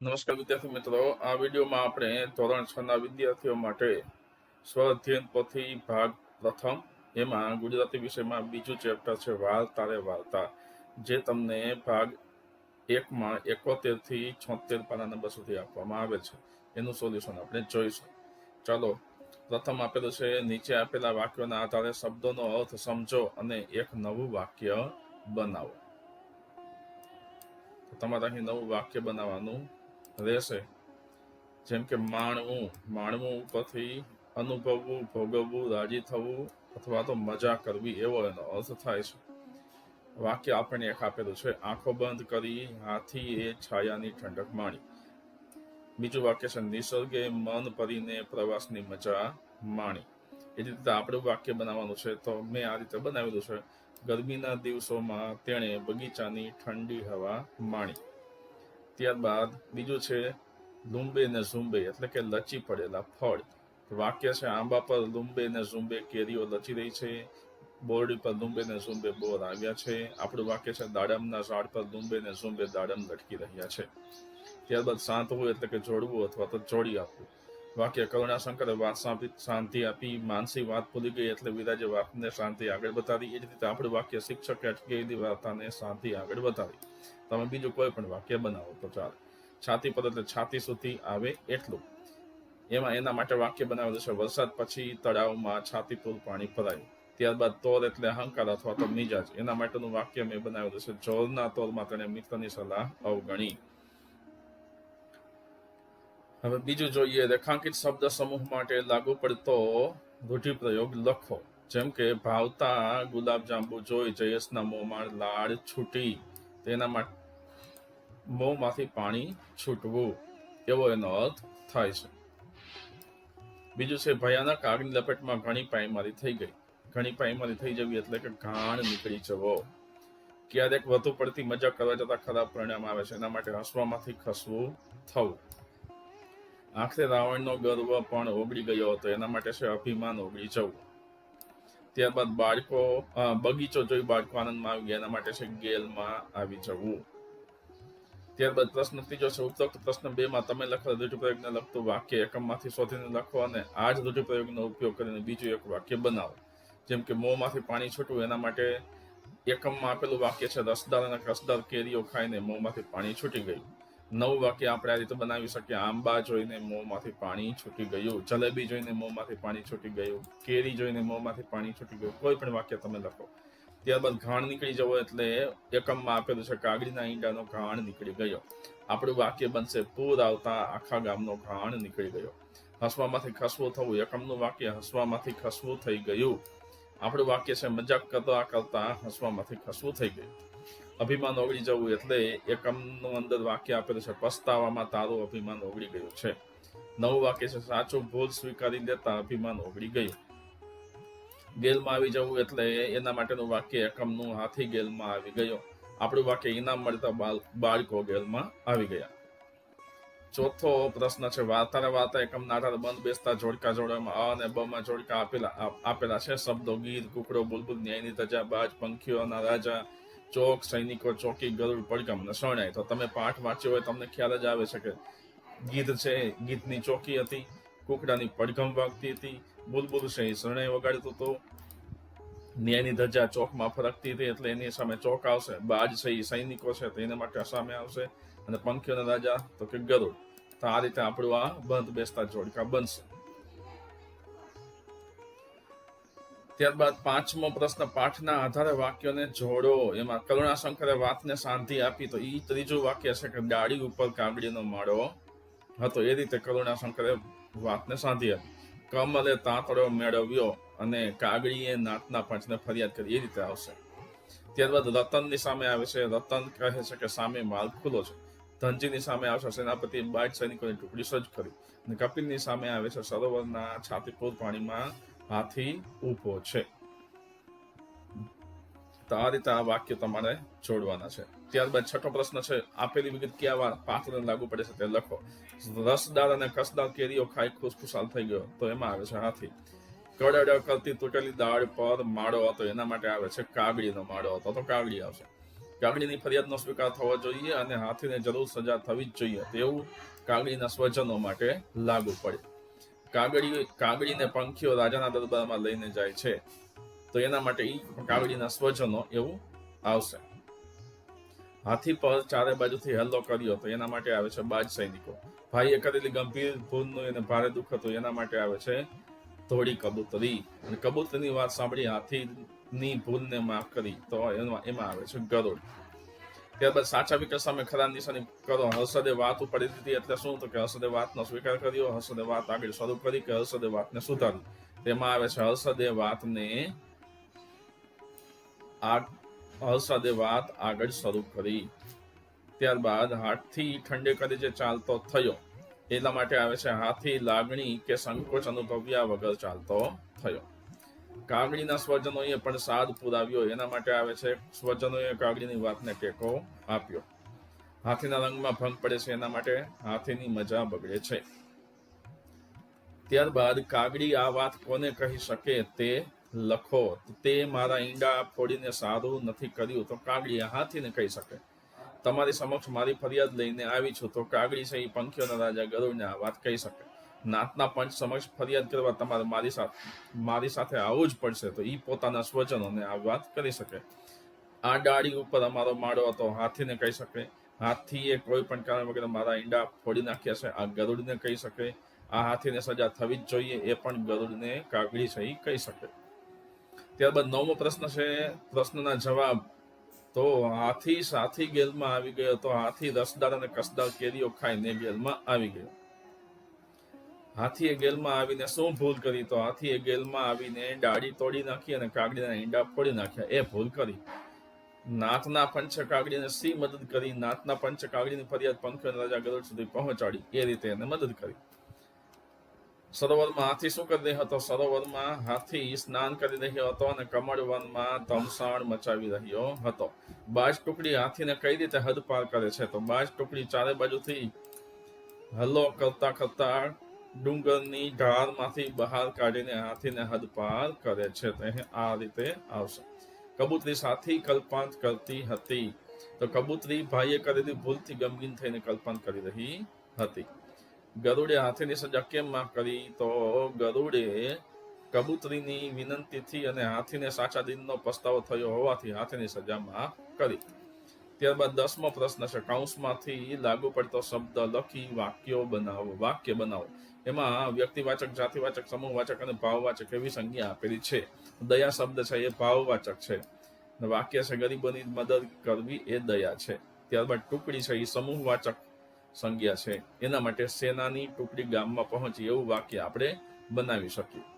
નમસ્કાર વિદ્યાર્થી મિત્રો, આ વિડીયોમાં આપણે ધોરણ છ ના વિદ્યાર્થીઓ માટે સ્વ અધ્યયન પોથી ભાગ પ્રથમ, એમાં ગુજરાતી વિષયમાં બીજું ચેપ્ટર છે વાર્તા રે વાર્તા, જે તમને ભાગ એકમાં એકોતેરથી છોતેર પાના નંબર સુધી આપવામાં આવે છે. એનું સોલ્યુશન આપણે જોઈશું. ચાલો, પ્રથમ આપેલું છે, નીચે આપેલા વાક્યોના આધારે શબ્દોનો અર્થ સમજો અને એક નવું વાક્ય બનાવો. તમારે અહીં નવું વાક્ય બનાવવાનું રહેશે. જેમ કે માણવું માણવું ઉપરથી અનુભવવું, ભોગવવું, રાજી થવું અથવા તો મજા કરવી એવો એનો અર્થ થાય છે. વાક્ય આપણને એક આપેલું છે, આંખો બંધ કરી, હાથી એ છાયાની ઠંડક માણી. બીજું વાક્ય છે, નિસર્ગે મન ભરીને પ્રવાસની મજા માણી. એ રીતે આપણું વાક્ય બનાવવાનું છે, તો મેં આ રીતે બનાવેલું છે, ગરમીના દિવસોમાં તેણે બગીચાની ઠંડી હવા માણી. ત્યારબાદ બીજું છે લુંબે ને ઝુંબે, એટલે કે લચી પડેલા ફળ. વાક્ય છે, આંબા પર લુંબે ને ઝુંબે કેરીઓ લચી રહી છે, બોરડી પર લુંબે ને ઝુંબે બોર આવ્યા છે. આપણું વાક્ય છે, દાડમના ઝાડ પર લુંબે ને ઝુંબે દાડમ લટકી રહ્યા છે. ત્યારબાદ હોય એટલે કે જોડવું અથવા તો જોડી આપવું. વાક્ય કરુણાશંકરે વાત સાંભળી શાંતિ આપી, માનસી વાત ભૂલી ગઈ એટલે વિરાજે વાતને શાંતિ આગળ વધારી. એ જ રીતે આપણું વાક્ય શિક્ષકે અટકેલી વાર્તાને શાંતિ આગળ વધારી. તમે બીજું કોઈ પણ વાક્ય બનાવો તો ચાલે. છાતી પદ એટલે છાતી સુધી આવે એટલું. એમાં એના માટે વાક્ય બનાવેલું છે, વરસાદ પછી તળાવમાં છાતી પૂર પાણી ભરાયું. ત્યારબાદ તોર એટલે અહંકાર અથવા તો મિજાજ. એના માટેનું વાક્ય મેં બનાવેલું છે જોરના તોરમાં તેણે મિત્રની સલાહ અવગણી. હવે બીજું જોઈએ, રેખાંકિત શબ્દ સમૂહ માટે લાગુ પડતો રૂઢિપ્રયોગ લખો. જેમ કે, ભાવતા ગુલાબ જાંબુ જોઈ જયેશના મોંમાં લાળ છૂટી. તેના માટે મોંમાંથી પાણી છૂટવું, એવો એનો અર્થ થાય છે. બીજું છે, ભયાનક આગની લપેટમાં ઘણી પાયમારી થઈ ગઈ. ઘણી પાયમારી થઈ જવી એટલે કે ઘાણ નીકળી જવો. ક્યારેક વધુ પડતી મજા કરવા જતા ખરાબ પરિણામ આવે છે. એના માટે હસવામાંથી ખસવું થવું. આખરે રાવણનો ગર્વ પણ ઓગળી ગયો હતો. એના માટે છે, અભિમાન ઓગળી જવું. ત્યારબાદ બાળકો બગીચો જોઈ બાળકો આનંદમાં આવી ગયા. એના માટે છે ગેલમાં આવી જવું. ત્યારબાદ પ્રશ્ન ત્રીજો છે ઉપરોક્ત પ્રશ્ન બે માં તમે લખેલ રૂઢિપ્રયોગને લગતું વાક્ય એકમમાંથી શોધીને લખો અને આ જ રૂઢિપ્રયોગનો ઉપયોગ કરીને બીજું એક વાક્ય બનાવો. જેમ કે મોંમાંથી પાણી છૂટવું, એના માટે એકમમાં આપેલું વાક્ય છે રસદાર અને કસદાર કેરીઓ ખાઈને મોંમાંથી પાણી છૂટી ગયું. નવું વાક્ય આપણે આ રીતે બનાવી શકીએ. આંબા જોઈને મોંમાંથી પાણી છૂટી ગયું, જલેબી જોઈને મોંમાંથી પાણી છૂટી ગયું, કેરી જોઈને મોંમાંથી પાણી છૂટી ગયું, કોઈ પણ વાક્ય તમે લખો. ત્યારબાદ ઘાણ નીકળી જવો એટલે એકમમાં આપેલું છે કાગડીના ઈંડાનો ઘાણ નીકળી ગયો. આપણું વાક્ય બનશે, પૂર આવતા આખા ગામનો ઘાણ નીકળી ગયો. હસવામાંથી ખસવું થવું, એકમનું વાક્ય હસવામાંથી ખસવું થઈ ગયું. આપણું વાક્ય છે, મજાક કરતા કરતા હસવામાંથી ખસવું થઈ ગયું. અભિમાન ઓગળી જવું એટલે એકમનું અંદર વાક્ય આપેલું છે, પસ્તાવામાં તારું અભિમાન ઓગળી ગયું છે. નવું વાક્ય છે, સાચું ભૂલ સ્વીકારી દેતા અભિમાન ઓગળી ગયું. ગેલમાં આવી જવું એટલે એના માટેનું વાક્ય એકમનું હાથી ગેલમાં આવી ગયો. આપણું વાક્ય ઇનામ મળતા બાળકો ગેલમાં આવી ગયા. ચોથો પ્રશ્ન છે, વાર્તાને વાર્તા એકમના આધારે બંધ બેસતા જોડકા જોડવામાં અ અને બ માં જોડકા આપેલા આપેલા છે. શબ્દો ગીર કુકડો, બુલબુલ, ન્યાયની ધજા, બાજ પંખીઓના રાજા ચોક સૈનિકો, ચોકી ગરુડ પડકમ શરણાઈ તો તમે પાઠ વાંચ્યો હોય, તમને ખ્યાલ જ આવે છે કે ગીત છે ગીતની ચોકી હતી, કુકડાની પડઘમ વાગતી હતી, બુલબુલ છે એ શરણાઈ વગાડતો હતો. ન્યાયની ધજા ચોકમાં ફરકતી હતી, એટલે એની સામે ચોક આવશે. બાજ છે એ સૈનિકો છે, તો એના માટે સામે આવશે. અને પંખીઓના રાજા, તો કે ગરુડ. તો આ રીતે આપણું આ બંધ બેસતા જોડકા બનશે. ત્યારબાદ પાંચમો પ્રશ્ન, પાઠના આધારે વાક્યોને જોડો. એમાં કરુણાશંકરે વાતને શાંતિ આપી, તો એ ત્રીજું વાક્ય છે કે ડાળી ઉપર કાગડીનો માળો હતો. એ રીતે કરુણાશંકરે વાતને શાંતિ આપી. કમલે તાંતડો મેળવ્યો અને કાગડીએ નાતના પંચને ફરિયાદ કરી. એ રીતે આવશે. ત્યારબાદ રતનની સામે આવે છે. રતન કહે છે કે સામે માલ ખુલ્લો છે. ધનજીની સામે આવશે. સેનાપતિ બાઈટ સૈનિકોની ટુકડી સજ્જ કરી. અને કપિલની સામે આવે છે. સરોવરના છાતીપૂર પાણીમાં હાથી ઊભો છે. તો આ રીતે આ વાક્ય તમારે જોડવાના છે. ત્યારબાદ છઠ્ઠો પ્રશ્ન છે, આપેલી વિગત ક્યાં વાર પાત્રને લાગુ પડે છે તે લખો. રસદાર અને કસદાર કેરીઓ ખાઈ ખુશખુશાલ થઈ ગયો, તો એમાં આવે છે હાથી. કડડ કરતી તૂટેલી દાળ પર માળો હતો, એના માટે આવે છે કાગડીનો માળો હતો, તો કાગડી આવશે. કાગડીની ફરિયાદનો સ્વીકાર થવો જોઈએ અને હાથીને જરૂર સજા થવી જ જોઈએ, તેવું કાગડીના સ્વજનો માટે લાગુ પડે. કાગડી કાગડીને પંખીઓ રાજાના દરબારમાં લઈને જાય છે. તો એના માટે એ કાગડીના સ્વજનો એવું આવશે. હાથી પર ચારે બાજુથી હલ્લો કર્યો તો એના માટે આવે છે બાજ સૈનિકો. ભાઈએ કરેલી ગંભીર ભૂલનું એને ભારે દુઃખ હતું, એના માટે આવે છે ધોળી કબૂતરી. અને કબૂતરીની વાત સાંભળી હાથીની ભૂલને માફ કરી તો એમાં આવે છે ગરુડ ત્યારબાદ સાચા વિકાસ સામે ખરા નિશાની કરો. હર્ષદે વાત ઉપાડી દીધી એટલે શું તો કે હર્ષદે વાતનો સ્વીકાર કર્યો હર્ષદે વાત આગળ શરૂ કરી કે હર્ષદે વાતને સુધારી. તેમાં આવે છે હર્ષદે વાતને હર્ષદે વાત આગળ શરૂ કરી. ત્યારબાદ હાથથી ઠંડે કરી જે ચાલતો થયો, એટલા માટે આવે છે, હાથી, લાગણી કે સંકોચ અનુભવ્યા વગર ચાલતો થયો. કાગડીના સ્વજનોએ પણ સાદ પુરાવ્યો. એના માટે આવે છે, સ્વજનોએ કાગડીની વાતને ટેકો આપ્યો. હાથીના રંગમાં ભંગ પડે છે, એના માટે હાથીની મજા બગડે છે. ત્યારબાદ કાગડી આ વાત કોને કહી શકે તે લખો. તે મારા ઈંડા ફોડીને સારું નથી કર્યું, તો કાગડી હાથીને કહી શકે. તમારી સમક્ષ મારી ફરિયાદ લઈને આવી છું, તો કાગડી છે એ પંખીઓના રાજા ગરુડને આ વાત કહી શકે. નાતના પંચ સમક્ષ ફરિયાદ કરવા તમારે મારી સાથે મારી સાથે આવવું જ પડશે, તો એ પોતાના સ્વજનોને આ વાત કરી શકે. આ ડાળી ઉપર અમારો માળો હતો, હાથીને કહી શકે. હાથીએ કોઈ પણ કારણ વગર મારા ઈંડા ફોડી નાખ્યા છે, આ ગરુડને કહી શકે. આ હાથીને સજા થવી જ જોઈએ, એ પણ ગરુડને કાગડી છે એ કહી શકે. ત્યારબાદ નવમો પ્રશ્ન છે, પ્રશ્નના જવાબ. તો હાથી સાથી ગેલમાં આવી ગયો, તો હાથી રસદાર અને કસદાર કેરીઓ ખાઈને ગેલમાં આવી ગયો. હાથીએ ગેલમાં આવીને શું ભૂલ કરી? તો હાથીએ ગેલમાં આવીને ડાળી તોડી નાખી અને કાગડીના ઈંડા ફોડી નાખ્યા. એ ભૂલ કરી. નાથના પંચ કાગડીને સી મદદ કરી? નાથના પંચ કાગડીની ફરિયાદ પંખ રાજા ગરુડ સુધી પહોંચાડી. એ રીતે એને મદદ કરી. સરોવરમાં હાથી શું કરી રહ્યો હતો? સરોવરમાં હાથી સ્નાન કરી રહ્યો હતો અને કમળ વનમાં તમસાણ મચાવી રહ્યો હતો. બાજ ટુકડી હાથીને કઈ રીતે હદ પાર કરે છે? તો બાજ ટુકડી ચારે બાજુથી હલ્લો કરતા કરતા ડુંગરની ઢાળમાંથી બહાર કાઢીને હાથીને હદ પાર કરે છે. તે આ રીતે આવશે. કબૂતરી સાથી કલ્પાંત કરતી હતી. તો કબૂતરી ભાઈએ કરેલી ભૂલથી ગમગીન થઈને કલ્પાંત કરી રહી હતી. ગરુડે હાથીની સજા કેમ માં કરી? તો ગરુડે કબૂતરીની વિનંતીથી અને હાથીને સાચા દિનનો પસ્તાવો થયો હોવાથી હાથીની સજા માફ કરી. ત્યારબાદ દસમો પ્રશ્ન છે, કૌંસમાંથી લાગુ પડતો શબ્દ લખી વાક્યો બનાવો, વાક્ય બનાવો. એમાં વ્યક્તિવાચક, જાતિવાચક, સમૂહવાચક અને ભાવવાચક એવી સંજ્ઞા આપેલી છે. દયા શબ્દ છે, એ ભાવવાચક છે. વાક્ય છે, ગરીબોની મદદ કરવી એ દયા છે. ત્યારબાદ ટુકડી છે, એ સમૂહવાચક સંજ્ઞા છે. એના માટે સેનાની ટુકડી ગામમાં પહોંચી એવું વાક્ય આપણે બનાવી શકીએ.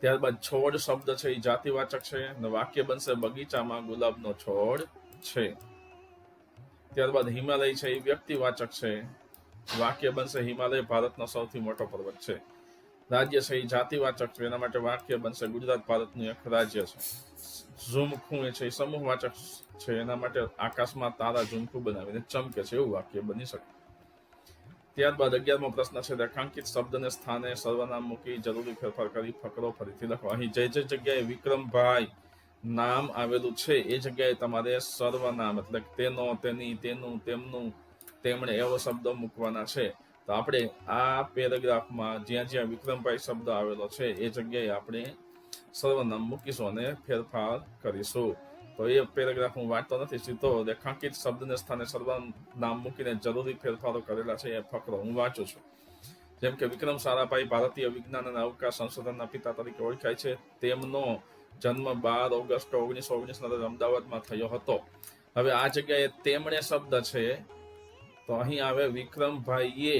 ત્યારબાદ છોડ શબ્દ છે એ જાતિવાચક છે અને વાક્ય બનશે, બગીચામાં ગુલાબનો છોડ છે. ત્યારબાદ હિમાલય છે એ વ્યક્તિવાચક છે. વાક્ય બનશે, હિમાલય ભારતનો સૌથી મોટો પર્વત છે. રાજ્ય છે એ જાતિવાચક છે, એના માટે વાક્ય બનશે, ગુજરાત ભારતનું એક રાજ્ય છે. ઝુમખું છે એ સમૂહવાચક છે, એના માટે આકાશમાં તારા ઝુમખું બનાવીને ચમકે છે, એવું વાક્ય બની શકે. ત્યારબાદ અગિયારમો પ્રશ્ન છે રેખાંકિત શબ્દને સ્થાને સર્વનામ મૂકી જરૂરી ફેરફાર કરી ફકરો ફરીથી. લખો. અહીં જે જે જગ્યાએ વિક્રમભાઈ નામ આવેલું છે, એ જગ્યાએ તમારે સર્વનામ, એટલે તેનો, તેની, તેનું, તેમનું, તેમણે એવો શબ્દ મૂકવાના છે. તો આપણે આ પેરેગ્રાફમાં જ્યાં જ્યાં વિક્રમભાઈ શબ્દ આવેલો છે, એ જગ્યાએ આપણે સર્વનામ મૂકીશું અને ફેરફાર કરીશું. તો એ પેરેગ્રાફ હું વાંચતો નથી, સીધો રેખાંકિત શબ્દને સ્થાને સર્વનામ મૂકીને જરૂરી ફેરફારો કરેલા છે એ ફકરો હું વાંચું છું. જેમ કે વિક્રમ સારાભાઈ ભારતીય વિજ્ઞાન અને અવકાશ સંશોધનના પિતા તરીકે ઓળખાય છે, તેમનો જન્મ બાર ઓગસ્ટ ઓગણીસો ઓગણીસ ના રોજ અમદાવાદમાં થયો હતો. હવે આ જગ્યાએ તેમણે શબ્દ છે, તો અહીં આવે વિક્રમભાઈએ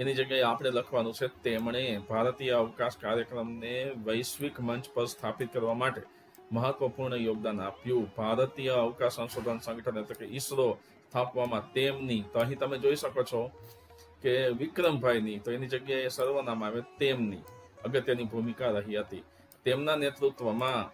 એની જગ્યાએ આપણે લખવાનું છે, તેમણે ભારતીય અવકાશ કાર્યક્રમને વૈશ્વિક મંચ પર સ્થાપિત કરવા માટે મહત્વપૂર્ણ યોગદાન આપ્યું. ભારતીય અવકાશ સંશોધન સંગઠન એટલે કે ઈસરો સ્થાપવામાં તેમની, તો અહીં તમે જોઈ શકો છો કે વિક્રમભાઈની, તો એની જગ્યાએ સર્વનામ આવે તેમની, અગત્યની ભૂમિકા રહી હતી. તેમના નેતૃત્વમાં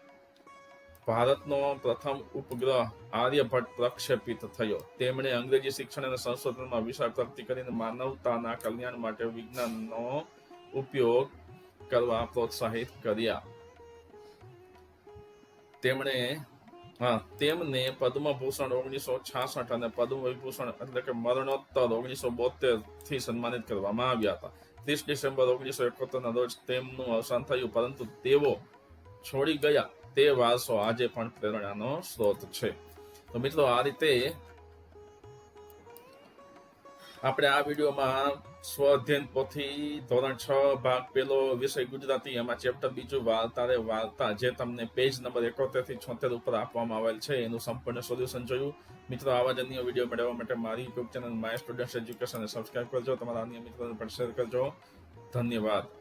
ભારતનો પ્રથમ ઉપગ્રહ આર્યભટ્ટ પ્રક્ષેપિત થયો. તેમણે અંગ્રેજી શિક્ષણ અને સંશોધનમાં વિશાળ પ્રગતિ કરીને માનવતાના કલ્યાણ માટે વિજ્ઞાનનો ઉપયોગ કરવા પ્રોત્સાહિત કર્યા. તેમણે હા. તેમને પદ્મભૂષણ ઓગણીસો છાસઠ અને પદ્મ વિભૂષણ એટલે કે મરણોત્તર ઓગણીસો બોતેરથી સન્માનિત કરવામાં આવ્યા હતા. ત્રીસ ડિસેમ્બર ઓગણીસો એકોતેર ના રોજ તેમનું અવસાન થયું પરંતુ તેઓ છોડી ગયા તે વારસો આજે પણ પ્રેરણાનો સ્ત્રોત છે. તો મિત્રો આ રીતે આપણે આ વિડીયોમાં સ્વ અધ્યયન પોથી ધોરણ છ ભાગ પેલો વિષય ગુજરાતી, એમાં ચેપ્ટર બીજું વાર્તા રે વાર્તા, જે તમને પેજ નંબર એકોતેરથી છોતેર ઉપર આપવામાં આવેલ છે, એનું સંપૂર્ણ સોલ્યુશન જોયું. મિત્રો, આવા જ અન્ય વીડિયો મેળવવા માટે મારી YouTube channel my student education subscribe કરજો, તમારા અન્ય મિત્રોને પણ શેર કરજો. ધન્યવાદ.